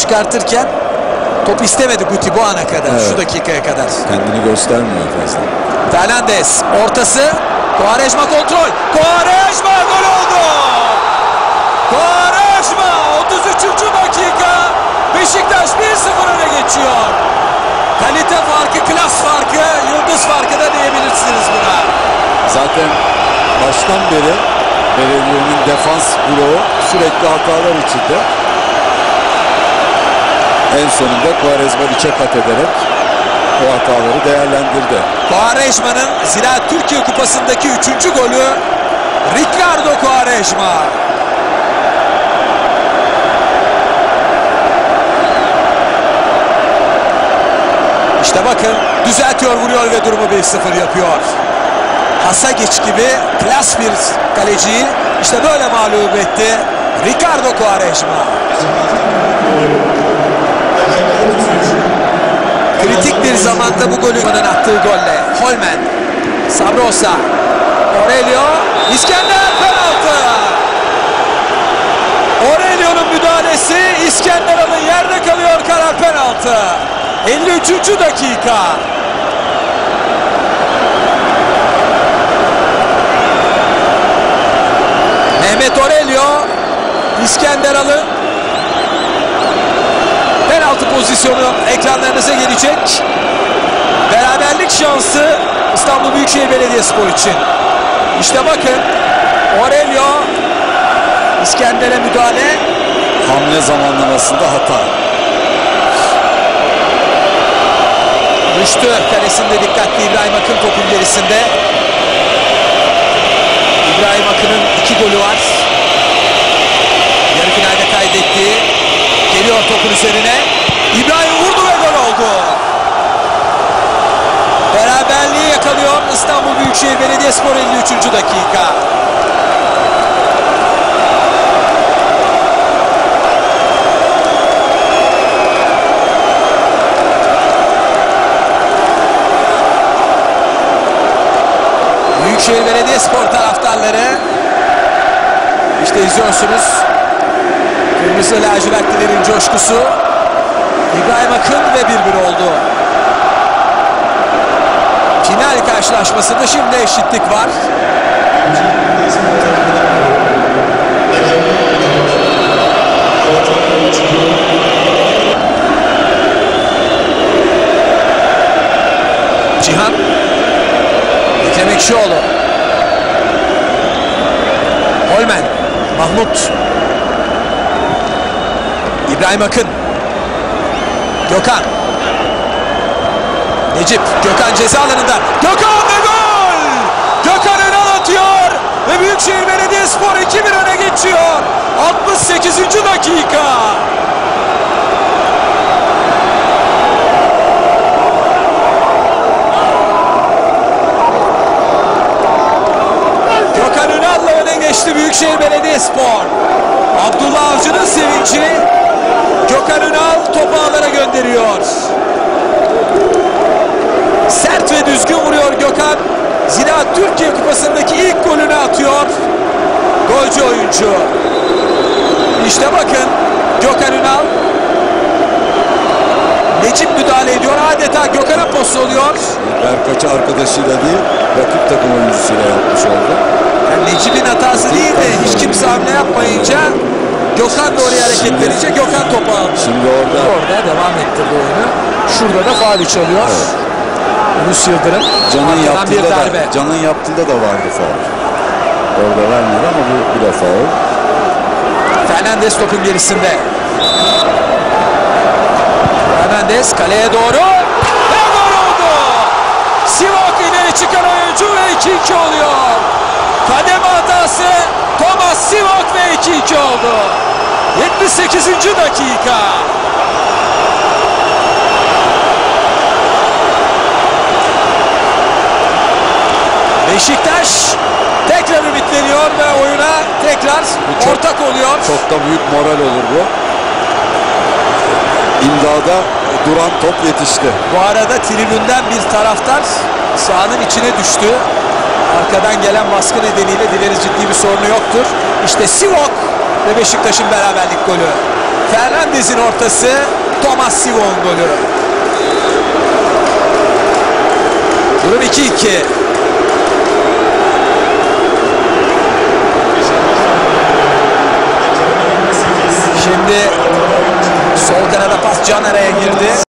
çıkartırken top istemedi Guti bu ana kadar. Evet. Şu dakikaya kadar. Kendini göstermiyor fazla. Fernandes ortası. Quaresma kontrol. Quaresma gol oldu. Quaresma 33. dakika. Beşiktaş 1-0 öne geçiyor. Kalite farkı, klas farkı, yıldız farkı da diyebilirsiniz buna. Zaten baştan beri belediyenin defans bloğu sürekli hatalar içinde. En sonunda Quaresma içe kat ederek o hataları değerlendirdi. Quaresma'nın Ziraat Türkiye Kupası'ndaki 3. golü Ricardo Quaresma. İşte bakın düzeltiyor vuruyor ve durumu 1-0 yapıyor. Hasagic gibi klas bir kaleciyi işte böyle mağlup etti. Ricardo Quaresma. Kritik bir zamanda bu golü attığı golle. Holmen, Sabrosa, Aurelio, İskender penaltı. Aurelio'nun müdahalesi İskender alın yerde kalıyor karar penaltı. 53. dakika. Mehmet Aurelio, İskender alın penaltı pozisyonu ekranlarınıza gelecek. Beraberlik şansı İstanbul Büyükşehir Belediyespor için. İşte bakın Aurelio İskender'e müdahale. Hamle zamanlamasında hata. Düştü kalesinde dikkatli İbrahim Akın topun gerisinde. İbrahim Akın'ın iki golü var. Yarı finalde kaydettiği. Geliyor topun üzerine. İbrahim vurdu ve gol oldu. Beraberliği yakalıyor İstanbul Büyükşehir Belediyespor 53. dakika. Büyükşehir Belediyespor taraftarları işte izliyorsunuz Kırmızı lacivertlilerin coşkusu İbrahim Akın ve 1-1 oldu. Final karşılaşmasında şimdi eşitlik var. Cihan Ekrem Ekşioğlu Holmen Mahmut İbrahim Akın Gökhan Necip Gökhan ceza alanında Gökhan ve gol Gökhan Ünal atıyor ve Büyükşehir Belediyespor 2-1 öne geçiyor 68. dakika Gökhan Ünal'la öne geçti Büyükşehir Belediyespor. Abdullah Avcı'nın sevinci Gökhan Ünal topu ağlara gönderiyor. Sert ve düzgün vuruyor Gökhan. Ziraat Türkiye Kupası'ndaki ilk golünü atıyor. Golcü oyuncu. İşte bakın Gökhan Ünal. Necip müdahale ediyor. Adeta Gökhan'a post oluyor. Berkaç'ı arkadaşıyla değil rakip takım oyuncusuyla yapmış oldu. Yani Necip'in hatası değil de hiç kimse hamle yapmayınca Gökhan da oraya hareketlenince Gökhan topu aldı. Şimdi orada Orada devam ettirdi oyunu. Şurada da faul çalıyor. Yunus Yıldırım. Can'ın yaptığında bir darbe. da Can'ın yaptığında da vardı faul. Orada vermedi ama bu, bu da faul. Fernandes topun gerisinde. Fernandes kaleye doğru. Ve gol oldu. Sivak ileri çıkan oyuncu ve 2-2 oluyor. Kademe hatası Sivak ve 2-2 oldu. 78. dakika. Beşiktaş tekrar ümitleniyor ve oyuna tekrar Bu çok- ortak oluyor. Çok da büyük moral olur bu. İmdada duran top yetişti. Bu arada tribünden bir taraftar sahanın içine düştü. Arkadan gelen baskı nedeniyle dileriz ciddi bir sorunu yoktur. İşte Sivok ve Beşiktaş'ın beraberlik golü. Fernandez'in ortası Thomas Sivok'un golü. Durum 2-2. Şimdi sol kanada pas Caner'e girdi.